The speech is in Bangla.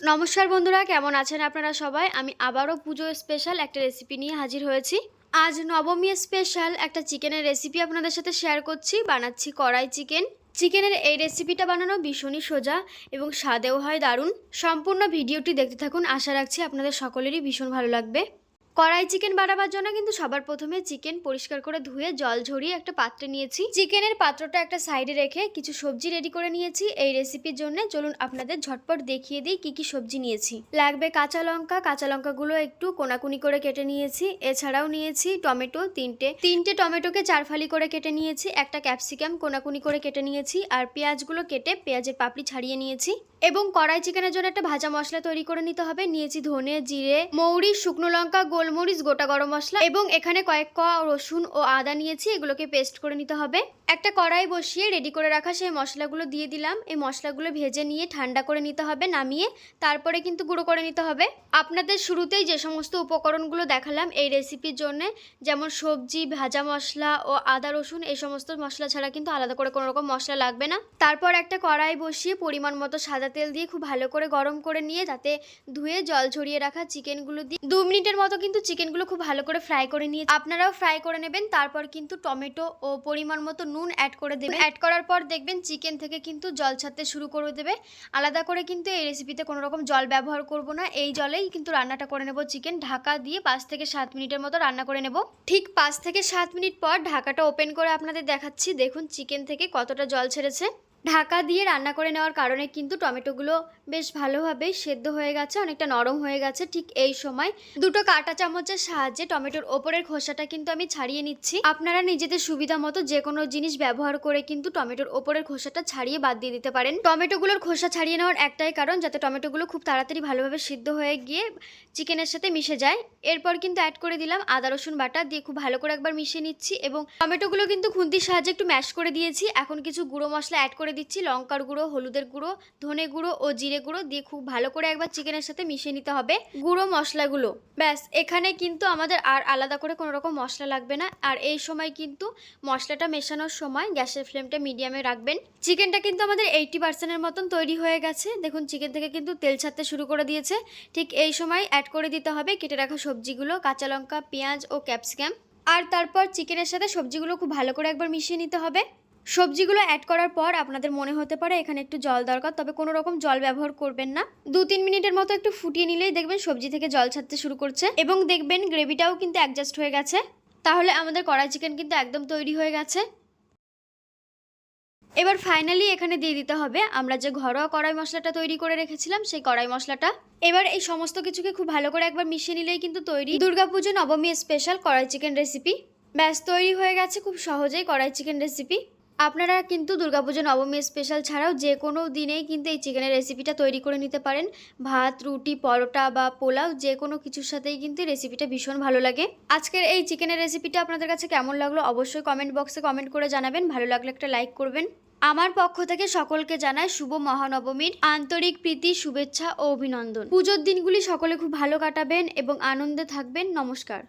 নমস্কার বন্ধুরা, কেমন আছেন আপনারা সবাই? আমি আবারও পুজো স্পেশাল একটা রেসিপি নিয়ে হাজির হয়েছি। আজ নবমী স্পেশাল একটা চিকেনের রেসিপি আপনাদের সাথে শেয়ার করছি। বানাচ্ছি কড়াই চিকেন চিকেনের এই রেসিপিটা বানানো ভীষণই সোজা এবং স্বাদেও হয় দারুণ। সম্পূর্ণ ভিডিওটি দেখতে থাকুন। আশা রাখছি আপনাদের সকলেরই ভীষণ ভালো লাগবে। কড়াই চিকেন বানাবার জন্য কিন্তু সবার প্রথমে চিকেন পরিষ্কার করে ধুয়ে জল ঝরিয়ে একটা পাত্রে নিয়েছি। চিকেনের পাত্রটা একটা সাইডে রেখে কিছু সবজি রেডি করে নিয়েছি। এই রেসিপির জন্য চলুন আপনাদের ঝটপট দেখিয়ে দিই কি কি সবজি নিয়েছি। লাগবে কাঁচা লঙ্কা, কাঁচা লঙ্কাগুলো একটু কোনাকুনি করে কেটে নিয়েছি। এছাড়াও নিয়েছি টমেটো তিনটে। তিনটে টমেটোকে চার ফালি করে কেটে নিয়েছি। একটা ক্যাপসিকাম কোনাকুনি করে কেটে নিয়েছি। আর পেঁয়াজগুলো কেটে পেঁয়াজের পাপড়ি ছাড়িয়ে নিয়েছি। এবং কড়াই চিকেনের জন্য একটা ভাজা মশলা তৈরি করে নিতে হবে। নিয়েছি ধনে, জিরে, মৌরি, শুকনো লঙ্কা গোলমরিচ গোটা গরম মশলা এবং এখানে কয়েক ক রসুন ও আদা নিয়েছি এগুলোকে পেস্ট করে নিতে হবে একটা কড়াই বসিয়ে রেডি করে রাখা সেই মশলাগুলো দিয়ে দিলাম এই মশলাগুলো ভেজে নিয়ে ঠান্ডা করে নিতে হবে নামিয়ে তারপরে কিন্তু গুঁড়ো করে নিতে হবে আপনাদের শুরুতেই যে সমস্ত উপকরণগুলো দেখালাম এই রেসিপির জন্য যেমন সবজি ভাজা মশলা ও আদা রসুন এই সমস্ত মশলা ছাড়া কিন্তু আলাদা করে কোনো রকম মশলা লাগবে না তারপর একটা কড়াই বসিয়ে পরিমাণ মতো সাদা তেল দিয়ে খুব ভালো করে গরম করে নিয়ে তাতে ধুয়ে জল ছড়িয়ে রাখা চিকেনগুলো দিয়ে দু মিনিটের মতো কিন্তু চিকেনগুলো খুব ভালো করে ফ্রাই করে নিয়ে আপনারাও ফ্রাই করে নেবেন তারপর কিন্তু টমেটো ও পরিমাণ মতো নুন অ্যাড করে দেবেন। অ্যাড করার পর দেখবেন চিকেন থেকে কিন্তু জল ছাড়তে শুরু করে দেবে। আলাদা করে কিন্তু এই রেসিপিতে কোনো রকম জল ব্যবহার করব না। এই জলেই কিন্তু রান্নাটা করে নেব চিকেন। ঢাকা দিয়ে পাঁচ থেকে সাত মিনিটের মতো রান্না করে নেব। ঠিক পাঁচ থেকে সাত মিনিট পর ঢাকাটা ওপেন করে আপনাদের দেখাচ্ছি। দেখুন চিকেন থেকে কতটা জল ছেড়েছে। ঢাকা দিয়ে রান্না করে নেওয়ার কারণে কিন্তু টমেটোগুলো বেশ ভালোভাবে সেদ্ধ হয়ে গেছে, অনেকটা নরম হয়ে গেছে ঠিক এই সময়। দুটো কাঁটা চামচের সাহায্যে টমেটোর ওপরের খোসাটা কিন্তু আমি ছাড়িয়ে নিচ্ছি। আপনারা নিজেদের সুবিধা মতো যে কোনো জিনিস ব্যবহার করে কিন্তু টমেটোর ওপরের খোসাটা ছাড়িয়ে বাদ দিয়ে দিতে পারেন। টমেটোগুলোর খোসা ছাড়িয়ে নেওয়ার একটাই কারণ, যাতে টমেটোগুলো খুব তাড়াতাড়ি ভালোভাবে সিদ্ধ হয়ে গিয়ে চিকেনের সাথে মিশে যায়। এরপর কিন্তু অ্যাড করে দিলাম আদা, রসুন বাটা দিয়ে খুব ভালো করে একবার মিশিয়ে নিচ্ছি এবং টমেটোগুলো কিন্তু খুন্তির সাহায্যে একটু ম্যাশ করে দিয়েছি। এখন কিছু গুঁড়ো মশলা অ্যাড করে দিচ্ছি লঙ্কার গুঁড়ো, হলুদের গুঁড়ো, ধনে গুঁড়ো ও জিরে গুঁড়ো দিয়ে খুব ভালো করে একবার চিকেনের সাথে মিশিয়ে নিতে হবে। গুঁড়ো মশলাগুলো। ব্যাস, এখানে কিন্তু আমাদের আর আলাদা করে কোনো রকম মশলা লাগবে না। আর এই সময় কিন্তু মশলাটা মেশানোর সময় গ্যাসের ফ্লেমটা মিডিয়ামে রাখবেন। চিকেনটা কিন্তু আমাদের এইটি পার্সেন্টের মতন তৈরি হয়ে গেছে। দেখুন, চিকেন থেকে কিন্তু তেল ছাড়তে শুরু করে দিয়েছে। ঠিক এই সময় অ্যাড করে দিতে হবে কেটে রাখা সবজিগুলো, কাঁচা লঙ্কা, পেঁয়াজ ও ক্যাপসিকাম আর তারপর চিকেনের সাথে সবজিগুলো খুব ভালো করে একবার মিশিয়ে নিতে হবে। সবজিগুলো অ্যাড করার পর আপনাদের মনে হতে পারে এখানে একটু জল দরকার, তবে কোনো রকম জল ব্যবহার করবেন না। দু তিন মিনিটের মতো একটু ফুটিয়ে নিলেই দেখবেন সবজি থেকে জল ছাড়তে শুরু করছে এবং দেখবেন গ্রেভিটাও কিন্তু অ্যাডজাস্ট হয়ে গেছে। তাহলে আমাদের কড়াই চিকেন কিন্তু একদম তৈরি হয়ে গেছে। এবার ফাইনালি এখানে দিয়ে দিতে হবে, আমরা যে ঘরোয়া কড়াই মশলাটা তৈরি করে রেখেছিলাম সেই কড়াই মশলাটা। এবার এই সমস্ত কিছুকে খুব ভালো করে একবার মিশিয়ে নিলেই কিন্তু তৈরি। দুর্গাপুজো নবমী স্পেশাল কড়াই চিকেন রেসিপি ব্যাস, তৈরি হয়ে গেছে খুব সহজেই কড়াই চিকেন রেসিপি আপনারা কিন্তু দুর্গাপুজো নবমী স্পেশাল ছাড়াও যে কোনো দিনেই কিন্তু এই চিকেনের রেসিপিটা তৈরি করে নিতে পারেন। ভাত, রুটি, পরোটা বা পোলাও যে কোনো কিছুর সাথেই কিন্তু রেসিপিটা ভীষণ ভালো লাগে। আজকের এই চিকেনের রেসিপিটা আপনাদের কাছে কেমন লাগল অবশ্যই কমেন্ট বক্সে কমেন্ট করে জানাবেন। ভালো লাগলে একটা লাইক করবেন। আমার পক্ষ থেকে সকলকে জানায় শুভ মহানবমীর আন্তরিক প্রীতি, শুভেচ্ছা ও অভিনন্দন। পুজোর দিনগুলি সকলে খুব ভালো কাটাবেন এবং আনন্দে থাকবেন। নমস্কার।